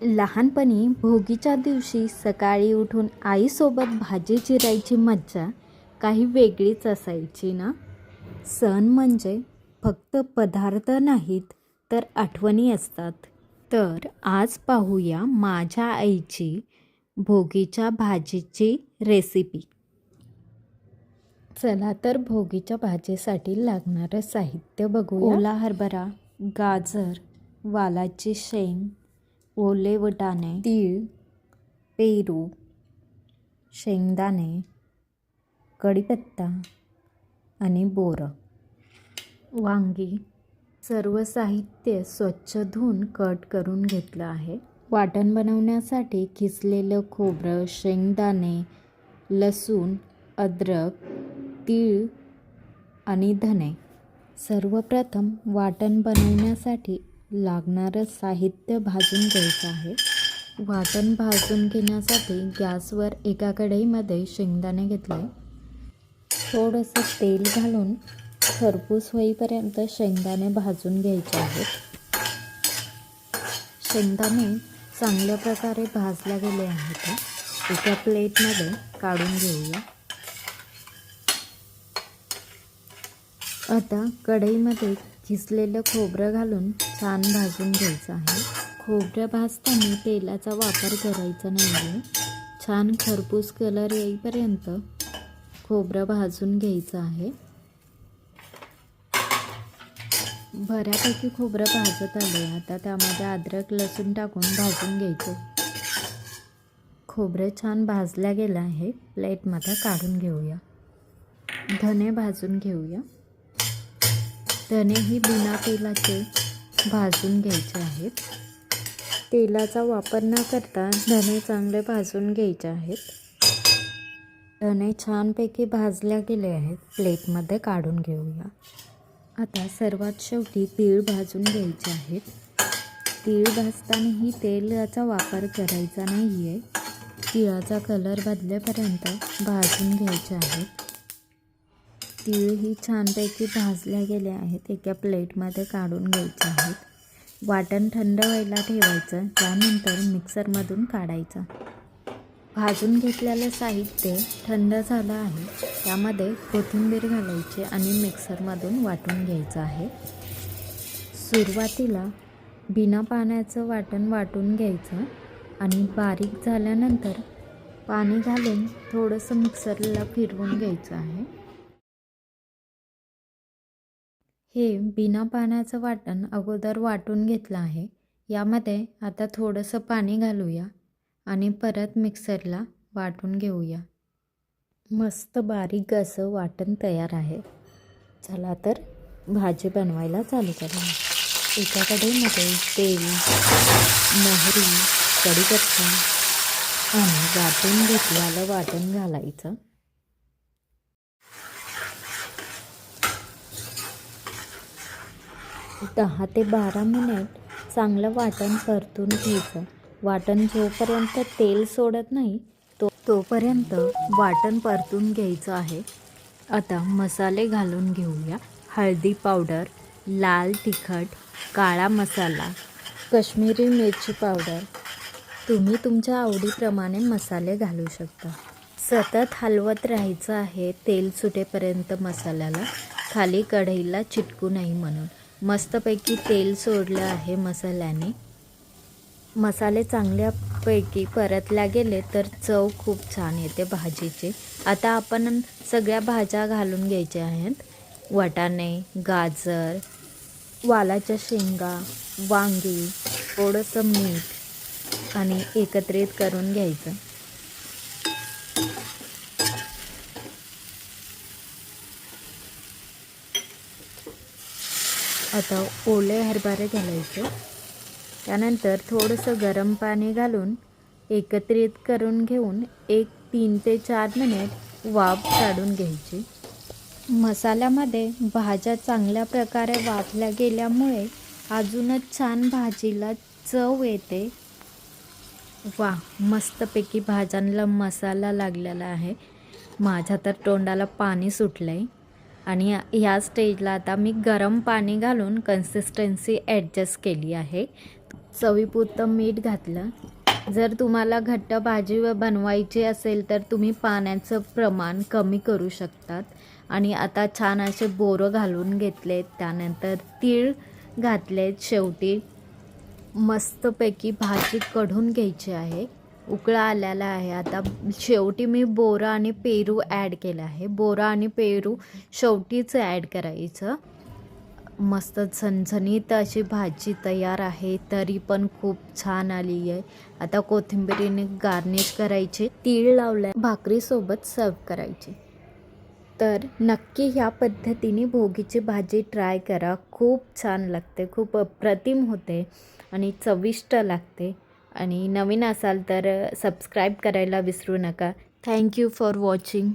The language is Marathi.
लहानपणी भोगीच्या दिवशी सकाळी उठून आईसोबत भाजी चिरायची मज्जा काही वेगळीच असायची ना? सण म्हणजे फक्त पदार्थ नाहीत तर आठवणी असतात. तर आज पाहूया माझ्या आईची भोगीच्या भाजीची रेसिपी. चला तर भोगीच्या भाजीसाठी लागणारं साहित्य बघू ओला हरभरा गाजर वालाची शेंग ओले वटाणे तीळ पेरू शेंगदाणे कढीपत्ता आणि बोरं. वांगी. सर्व साहित्य स्वच्छ धुवून कट करून घेतलं आहे. वाटण बनवण्यासाठी किसलेलं खोबरं शेंगदाणे लसूण अद्रक तीळ आणि धने. सर्वप्रथम वाटण बनवण्यासाठी लागणारं साहित्य भाजून घ्यायचं आहे. वाटण भाजून घेण्यासाठी गॅसवर एका कढईमध्ये शेंगदाणे घेतले. थोडंसं तेल घालून खरपूस होईपर्यंत शेंगदाणे भाजून घ्यायचे आहेत. शेंगदाणे चांगल्या प्रकारे भाजल्या गेले आहेत. एका प्लेटमध्ये काढून घेऊया. आता कढईमध्ये किसलेलं खोबरं घालून छान भाजून घ्यायचं आहे. खोबरं भाजताना तेलाचा वापर करायचा नाही आहे छान खरपूस कलर येईपर्यंत खोबरं भाजून घ्यायचं आहे. बऱ्यापैकी खोबरं भाजत आले. आता त्यामध्ये अद्रक लसूण टाकून भाजून घ्यायचं. खोबरं छान भाजल्या गेलं आहे. प्लेटमध्ये काढून घेऊया. धने भाजून घेऊया. धनेही बिना तेलाचे भाजून घ्यायचे आहेत. तेलाचा वापर न करता धने चांगले भाजून घ्यायचे आहेत. धने छानपैकी भाजल्या गेले आहेत. प्लेटमध्ये काढून घेऊया. आता सर्वात शेवटी तीळ भाजून घ्यायचे आहेत. तीळ भाजतानाही तेलाचा वापर करायचा नाही आहे तिळाचा कलर बदलेपर्यंत भाजून घ्यायचे आहेत. तीळ ही छानपैकी भाजल्या गेल्या आहेत. एका प्लेटमध्ये काढून घ्यायचे आहेत. वाटण थंड व्हायला ठेवायचं. त्यानंतर मिक्सरमधून काढायचं. भाजून घेतलेलं साहित्य थंड झालं आहे. त्यामध्ये कोथिंबीर घालायची आणि मिक्सरमधून वाटून घ्यायचं आहे. सुरुवातीला बिना पाण्याचं वाटण वाटून घ्यायचं आणि बारीक झाल्यानंतर पाणी घालून थोडंसं मिक्सरला फिरवून घ्यायचं आहे. हे बिना पाण्याचं वाटण अगोदर वाटून घेतलं आहे. यामध्ये आता थोडंसं पाणी घालूया आणि परत मिक्सरला वाटून घेऊया. मस्त बारीक असं वाटण तयार आहे. चला तर भाजी बनवायला चालू करूया. एका कढईमध्ये तेल मोहरी कढीपत्ता आणि वाटून घेतलेलं वाटण घालायचं. दहा ते बारा मिनिट चांगलं वाटण परतून घ्यायचं. वाटण जोपर्यंत तेल सोडत नाही तो तोपर्यंत वाटण परतून घ्यायचं आहे. आता मसाले घालून घेऊया. हळदी पावडर लाल तिखट काळा मसाला कश्मीरी मिरची पावडर. तुम्ही तुमच्या आवडीप्रमाणे मसाले घालू शकता. सतत हलवत राहायचं आहे तेल सुटेपर्यंत मसाल्याला. खाली कढईला चिटकू नाही म्हणून. मस्तपैकी तेल सोडलं आहे मसाल्याने. मसाले चांगल्यापैकी परतल्या गेले तर चव खूप छान येते भाजीची. आता आपण सगळ्या भाज्या घालून घ्यायच्या आहेत. वाटाणे गाजर वालाच्या शेंगा वांगी थोडंसं मीठ आणि एकत्रित करून घ्यायचं. आता ओले हरभरे घालायचे. त्यानंतर थोडंसं गरम पाणी घालून एकत्रित करून घेऊन एक तीन ते चार मिनिट वाफ काढून घ्यायची. मसाल्यामध्ये भाज्या चांगल्या प्रकारे वाफल्या गेल्यामुळे अजूनच छान भाजीला चव येते. वा मस्तपैकी भाज्यांना मसाला लागलेला आहे. माझ्या तर तोंडाला पाणी सुटलं आहे आणि ह्या स्टेजला आता मी गरम पाणी घालून कन्सिस्टन्सी ॲडजस्ट केली आहे. चवीपुरतं मीठ घातलं. जर तुम्हाला घट्ट भाजी व बनवायची असेल तर तुम्ही पाण्याचं प्रमाण कमी करू शकतात. आणि आता छान असे बोरं घालून घेतलेत. त्यानंतर तीळ घातलेत. शेवटी मस्तपैकी भाजी कढून घ्यायची आहे. उकळा आलेला आहे. आता शेवटी मी बोरा आणि पेरू ॲड केलं आहे. बोरा आणि पेरू शेवटीच ॲड करायचं. मस्त झणझणीत अशी भाजी तयार आहे. तरी पण खूप छान आली आहे. आता कोथिंबिरीने गार्निश करायचे. तीळ लावल्या. भाकरीसोबत सर्व करायचे. तर नक्की ह्या पद्धतीने भोगीची भाजी ट्राय करा. खूप छान लागते. खूप अप्रतिम होते आणि चविष्ट लागते. आणि नवीन असाल तर सबस्क्राईब करायला विसरू नका. Thank you for watching